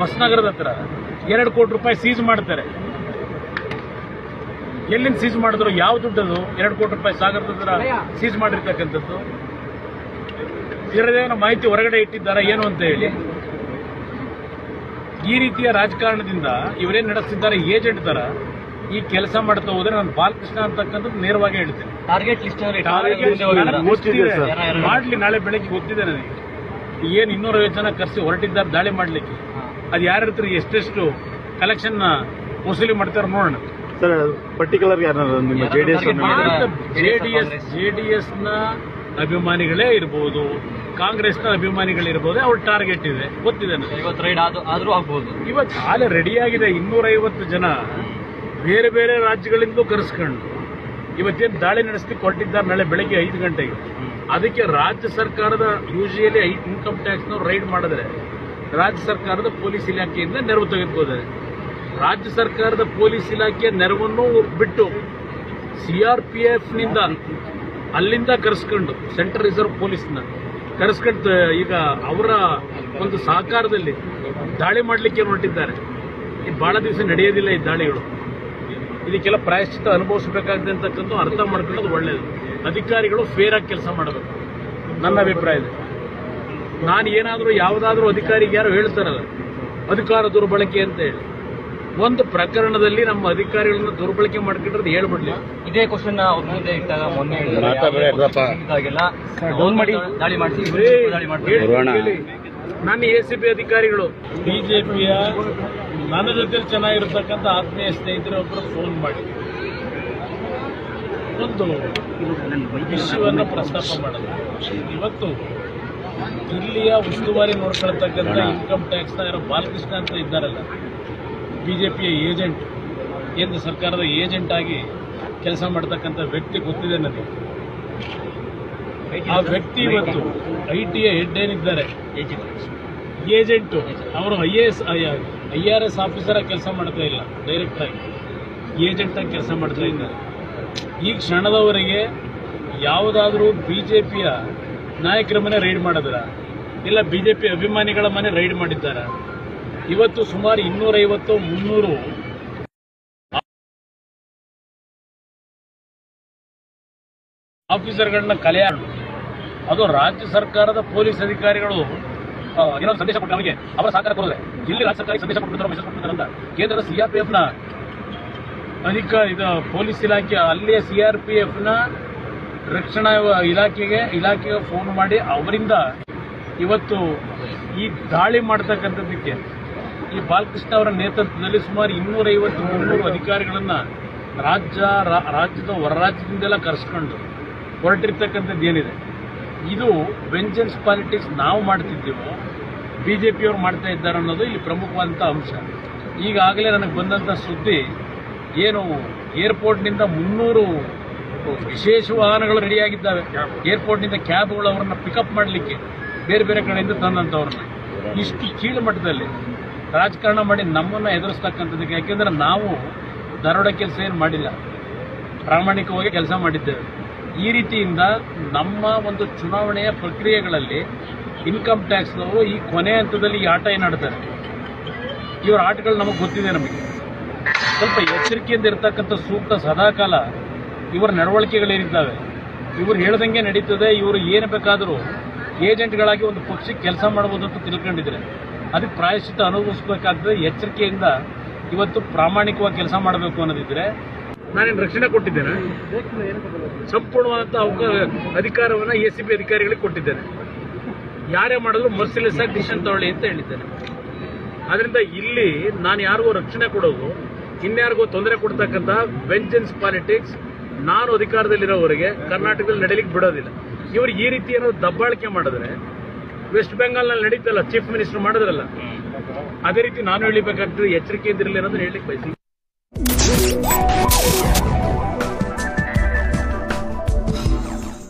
ಹೊಸನಗರದ ಹತ್ರ ಎರಡು ಕೋಟಿ ರೂಪಾಯಿ ಸೀಸ್ ಮಾಡ್ತಾರೆ. ಎಲ್ಲಿಂದ ಸೀಸ್ ಮಾಡಿದ್ರು, ಯಾವ ದುಡ್ಡದು? ಎರಡು ಕೋಟಿ ರೂಪಾಯಿ ಸಾಗರದ ಹತ್ರ ಸೀಸ್ ಮಾಡಿರ್ತಕ್ಕಂಥದ್ದು. ಇದರದೇನೋ ಮಾಹಿತಿ ಹೊರಗಡೆ ಇಟ್ಟಿದ್ದಾರೆ, ಏನು ಅಂತ ಹೇಳಿ. ಈ ರೀತಿಯ ರಾಜಕಾರಣದಿಂದ ಇವರೇನ್ ನಡೆಸ್ತಿದ್ದಾರೆ, ಏಜೆಂಟ್ ತರ ಈ ಕೆಲಸ ಮಾಡ್ತಾ ಹೋದ್ರೆ ನಾನು ಬಾಲಕೃಷ್ಣ ಅಂತಕ್ಕಂಥದ್ದು ನೇರವಾಗಿ ಹೇಳ್ತೇನೆ. ಟಾರ್ಗೆಟ್ ಲಿಸ್ಟ್ ಮಾಡ್ಲಿ ನಾಳೆ ಬೆಳಗ್ಗೆ ಗೊತ್ತಿದೆ ನನಗೆ ಏನ್ ಇನ್ನೂರೈವತ್ತು ಜನ ಕರೆಸಿ ಹೊರಟಿದ್ದಾರೆ ದಾಳಿ ಮಾಡ್ಲಿಕ್ಕೆ. ಅದು ಯಾರ ಹತ್ರ ಎಷ್ಟೆಷ್ಟು ಕಲೆಕ್ಷನ್ ವಸೂಲಿ ಮಾಡ್ತಾರೆ ನೋಡೋಣ. ಸರ್ ಪರ್ಟಿಕ್ಯುಲರ್ ಯಾರು ನಿಮ್ಮ ಜೆಡಿಎಸ್? ಜೆಡಿಎಸ್ ಜೆಡಿಎಸ್ನ ಅಭಿಮಾನಿಗಳೇ ಇರ್ಬೋದು ಕಾಂಗ್ರೆಸ್ನ ಅಭಿಮಾನಿಗಳಿರ್ಬೋದು ಅವ್ರ ಟಾರ್ಗೆಟ್ ಇದೆ. ಗೊತ್ತಿದೆ ನನಗೆ. ಇವತ್ತು ರೈಡ್ ಆದ್ರೂ ಆಗ್ಬಹುದು ಇವತ್ತು ಆಲೆ ರೆಡಿಯಾಗಿದೆ ಇನ್ನೂರೈವತ್ತು ಜನ. ಬೇರೆ ಬೇರೆ ರಾಜ್ಯಗಳಿಂದಲೂ ಕರೆಸ್ಕೊಂಡು ಇವತ್ತೇನು ದಾಳಿ ನಡೆಸ್ಲಿಕ್ಕೆ ಹೊರಟಿದ್ದಾರೆ ನಾಳೆ ಬೆಳಗ್ಗೆ ಐದು ಗಂಟೆಗೆ. ಅದಕ್ಕೆ ರಾಜ್ಯ ಸರ್ಕಾರದ ಯೂಶಿಯಲಿ ಇನ್ಕಮ್ ಟ್ಯಾಕ್ಸ್ನವ್ರು ರೈಡ್ ಮಾಡಿದ್ರೆ ರಾಜ್ಯ ಸರ್ಕಾರದ ಪೊಲೀಸ್ ಇಲಾಖೆಯಿಂದ ನೆರವು ತೆಗೆದುಕೋದಾರೆ ರಾಜ್ಯ ಸರ್ಕಾರದ ಪೊಲೀಸ್ ಇಲಾಖೆಯ ನೆರವನ್ನು ಬಿಟ್ಟು ಸಿ ಆರ್ ಪಿ ಎಫ್ನಿಂದ ಅಲ್ಲಿಂದ ಕರೆಸ್ಕೊಂಡು ಸೆಂಟ್ರಲ್ ರಿಸರ್ವ್ ಪೊಲೀಸ್ನ ಕರೆಸ್ಕೊಂಡು ಈಗ ಅವರ ಒಂದು ಸಹಕಾರದಲ್ಲಿ ದಾಳಿ ಮಾಡಲಿಕ್ಕೆ ಹೊರಟಿದ್ದಾರೆ. ಇದು ಬಹಳ ದಿವಸ ನಡೆಯೋದಿಲ್ಲ ಈ ದಾಳಿಗಳು. ಇದಕ್ಕೆಲ್ಲ ಪ್ರಾಯಶ್ಚಿತ ಅನುಭವಿಸಬೇಕಾಗಿದೆ ಅಂತಕ್ಕಂಥ ಅರ್ಥ ಮಾಡ್ಕೊಳ್ಳೋದು ಒಳ್ಳೆಯದು ಅಧಿಕಾರಿಗಳು ಫೇರ್ ಆಗಿ ಕೆಲಸ ಮಾಡಬೇಕು. ನನ್ನ ಅಭಿಪ್ರಾಯ ಇದೆ. ನಾನು ಏನಾದರೂ ಯಾವುದಾದ್ರೂ ಅಧಿಕಾರಿಗೆ ಯಾರು ಹೇಳ್ತಾರಲ್ಲ ಅಧಿಕಾರ ದುರ್ಬಳಕೆ ಅಂತ ಹೇಳಿ. ಒಂದು ಪ್ರಕರಣದಲ್ಲಿ ನಮ್ಮ ಅಧಿಕಾರಿಗಳನ್ನ ದುರ್ಬಳಕೆ ಮಾಡ್ಕೊಂಡ್ರೆ ಹೇಳ್ಬಿಡ್ಲಿ. ಇದೇ ಕ್ವಶನ್ ಅವ್ರ ಮುಂದೆ ಇಟ್ಟಾಗ ಮೊನ್ನೆ. ದಾಳಿ ಮಾಡಿಸಿ ದಾಳಿ ಮಾಡಿ ಹೇಳಿ, ಬರೋಣ. ಹೇಳಿ. ನನ್ನ ಎ ಸಿ ಪಿ ಅಧಿಕಾರಿಗಳು. ಬಿಜೆಪಿಯ ನನ್ನ ಜೊತೆ ಚೆನ್ನಾಗಿರ್ತಕ್ಕಂಥ ಆತ್ಮೀಯ ಸ್ನೇಹಿತರೊಬ್ಬರು ಫೋನ್ ಮಾಡಿ. ಒಂದು ವಿಷಯವನ್ನು ಪ್ರಸ್ತಾಪ ಮಾಡಲ್ಲ. ಇವತ್ತು ಇಲ್ಲಿಯ ಉಸ್ತುವಾರಿ ನೋಡ್ಕೊಳ್ತಕ್ಕಂಥ ಇನ್ಕಮ್ ಟ್ಯಾಕ್ಸ್ನ ಯಾರೋ ಬಾಲಕೃಷ್ಣ ಅಂತ ಇದ್ದಾರಲ್ಲ ಬಿಜೆಪಿಯ ಏಜೆಂಟ್ ಕೇಂದ್ರ ಸರ್ಕಾರದ ಏಜೆಂಟ್ ಆಗಿ ಕೆಲಸ ಮಾಡ್ತಕ್ಕಂಥ ವ್ಯಕ್ತಿ ಗೊತ್ತಿದೆ ನನಗೆ. ಆ ವ್ಯಕ್ತಿ ಇವತ್ತು ಐ ಎ ಹೆಡ್ ಏನಿದ್ದಾರೆ? ಏಜೆಂಟು. ಅವರು I A S, I R S officer ಆಗಿ ಕೆಲಸ ಮಾಡ್ತಾ ಇಲ್ಲ ಡೈರೆಕ್ಟ್ ಆಗಿ. ಏಜೆಂಟ್ ಆಗಿ ಕೆಲಸ ಮಾಡ್ತಾ ಇದ್ದಾರೆ ಈ ಕ್ಷಣದವರೆಗೆ ಯಾವುದಾದ್ರೂ ಬಿಜೆಪಿಯ ನಾಯಕರ ಮನೆ ರೈಡ್ ಮಾಡಿದ್ರ? ಇಲ್ಲ ಬಿಜೆಪಿ ಅಭಿಮಾನಿಗಳ ಮನೆ ರೈಡ್ ಮಾಡಿದ್ದಾರ? ಇವತ್ತು ಸುಮಾರು ಇನ್ನೂರೈವತ್ತು, ಮುನ್ನೂರು ಆಫೀಸರ್ಗಳನ್ನ ಕಲೆ ಅದು ರಾಜ್ಯ ಸರ್ಕಾರದ ಪೊಲೀಸ್ ಅಧಿಕಾರಿಗಳು ಏನೋ ಸಂದೇಶ ಕೊಟ್ಟು ಅವರಿಗೆ ಅವರ ಸಹಕಾರ ಕೊಡಿದ್ರೆ. ಇಲ್ಲಿ ರಾಜ್ಯ ಸರ್ಕಾರಕ್ಕೆ ಸಂದೇಶ ಕೊಟ್ಟಿದ್ದಾರೆ ಮೆಸೇಜ್ ಅಂತ ಕೇಂದ್ರದ ಸಿಆರ್ಪಿಎಫ್ನ ಅಧಿಕ ಇದು ಪೊಲೀಸ್ ಇಲಾಖೆ ಅಲ್ಲಿಯ ಸಿಆರ್ಪಿಎಫ್ನ ರಕ್ಷಣಾ ಇಲಾಖೆಗೆ ಇಲಾಖೆಗೆ ಫೋನ್ ಮಾಡಿ ಅವರಿಂದ ಇವತ್ತು ಈ ದಾಳಿ ಮಾಡ್ತಕ್ಕಂಥದ್ದಕ್ಕೆ ಈ ಬಾಲಕೃಷ್ಣ ಅವರ ನೇತೃತ್ವದಲ್ಲಿ ಸುಮಾರು ಇನ್ನೂರೈವತ್ತು, ಮುನ್ನೂರು ಅಧಿಕಾರಿಗಳನ್ನ ರಾಜ್ಯ ರಾಜ್ಯದ ಹೊರ ರಾಜ್ಯದಿಂದೆಲ್ಲ ಕರೆಸ್ಕೊಂಡು ಹೊರಟಿರ್ತಕ್ಕಂಥದ್ದು ಏನಿದೆ? ಇದು ವೆಂಜನ್ಸ್ ಪಾಲಿಟಿಕ್ಸ್ ನಾವು ಮಾಡ್ತಿದ್ದೆವು ಬಿ ಜೆ ಪಿಯವ್ರು ಮಾಡ್ತಾ ಇದ್ದಾರೆ ಅನ್ನೋದು ಇಲ್ಲಿ ಪ್ರಮುಖವಾದಂಥ ಅಂಶ. ಈಗಾಗಲೇ ನನಗೆ ಬಂದಂಥ ಸುದ್ದಿ, ಏನು ಏರ್ಪೋರ್ಟ್ನಿಂದ ಮುನ್ನೂರು ವಿಶೇಷ ವಾಹನಗಳು ರೆಡಿಯಾಗಿದ್ದಾವೆ ಏರ್ಪೋರ್ಟ್ನಿಂದ ಕ್ಯಾಬ್ಗಳು ಅವರನ್ನು ಪಿಕಪ್ ಮಾಡಲಿಕ್ಕೆ ಬೇರೆ ಬೇರೆ ಕಡೆಯಿಂದ ತಂದಂಥವ್ರನ್ನ. ಇಷ್ಟು ಕೀಳು ಮಟ್ಟದಲ್ಲಿ ರಾಜಕಾರಣ ಮಾಡಿ ನಮ್ಮನ್ನು ಎದುರಿಸ್ತಕ್ಕಂಥದ್ದಕ್ಕೆ, ಯಾಕೆಂದ್ರೆ ನಾವು ದರೋಡ ಕೆಲಸ ಏನು ಮಾಡಿಲ್ಲ. ಪ್ರಾಮಾಣಿಕವಾಗಿ ಕೆಲಸ ಮಾಡಿದ್ದೇವೆ. ಈ ರೀತಿಯಿಂದ ನಮ್ಮ ಒಂದು ಚುನಾವಣೆಯ ಪ್ರಕ್ರಿಯೆಗಳಲ್ಲಿ ಇನ್ಕಮ್ ಟ್ಯಾಕ್ಸ್ನವರು ಈ ಕೊನೆ ಹಂತದಲ್ಲಿ ಈ ಆಟ ಏನು ಆಡ್ತಾರೆ? ಇವರ ಆಟಗಳು ನಮಗೆ ಗೊತ್ತಿದೆ ನಮಗೆ. ಸ್ವಲ್ಪ ಎಚ್ಚರಿಕೆಯಿಂದ ಇರ್ತಕ್ಕಂಥ ಸೂಕ್ತ ಸದಾಕಾಲ ಇವರ ನಡವಳಿಕೆಗಳೇನಿದ್ದಾವೆ? ಇವರು ಹೇಳ್ದಂಗೆ ನಡೀತದೆ, ಇವರು ಏನು ಬೇಕಾದರೂ ಏಜೆಂಟ್ಗಳಾಗಿ ಒಂದು ಪಕ್ಷಕ್ಕೆ ಕೆಲಸ ಮಾಡಬಹುದು ಅಂತ ತಿಳ್ಕೊಂಡಿದ್ರೆ, ಅದಕ್ಕೆ ಪ್ರಾಯಶ್ಚಿತ ಅನುಭವಿಸಬೇಕಾಗ್ತದೆ ಎಚ್ಚರಿಕೆಯಿಂದ ಇವತ್ತು ಪ್ರಾಮಾಣಿಕವಾಗಿ ಕೆಲಸ ಮಾಡಬೇಕು ಅನ್ನೋದಿದ್ರೆ ನಾನೇನು ರಕ್ಷಣೆ ಕೊಟ್ಟಿದ್ದೇನೆ. ಸಂಪೂರ್ಣವಾದಂಥ ಅವಕಾಶ ಅಧಿಕಾರವನ್ನು ಎ ಸಿ ಬಿ ಅಧಿಕಾರಿಗಳಿಗೆ ಕೊಟ್ಟಿದ್ದೇನೆ. ಯಾರೇ ಮಾಡಿದ್ರು ಮರ್ಸಿಲೆಸ್ ಆಗಿ ಡಿಸಿಷನ್ ತಗೊಳ್ಳಿ ಅಂತ ಹೇಳಿದ್ದೇನೆ. ಆದ್ರಿಂದ ಇಲ್ಲಿ ನಾನು ಯಾರಿಗೂ ರಕ್ಷಣೆ ಕೊಡೋದು, ಇನ್ಯಾರಿಗೂ ತೊಂದರೆ ಕೊಡ್ತಕ್ಕಂಥ ವೆಂಜನ್ಸ್ ಪಾಲಿಟಿಕ್ಸ್ ನಾನು ಅಧಿಕಾರದಲ್ಲಿರೋವರೆಗೆ ಕರ್ನಾಟಕದಲ್ಲಿ ನಡೀಲಿಕ್ಕೆ ಬಿಡೋದಿಲ್ಲ. ಇವರು ಈ ರೀತಿ ಏನೋ ದಬ್ಬಾಳಿಕೆ ಮಾಡಿದ್ರೆ, ವೆಸ್ಟ್ ಬೆಂಗಾಲ್ನಲ್ಲಿ ನಡೀತಲ್ಲ, ಚೀಫ್ ಮಿನಿಸ್ಟರ್ ಮಾಡಿದ್ರಲ್ಲ, ಅದೇ ರೀತಿ ನಾನು ಹೇಳಬೇಕಾಗ್ತದೆ ಎಚ್ಚರಿಕೆಯಿಂದ ಇರಲಿ ಅನ್ನೋದನ್ನ ಹೇಳಲಿಕ್ಕೆ ಬಯಸಿ Bye.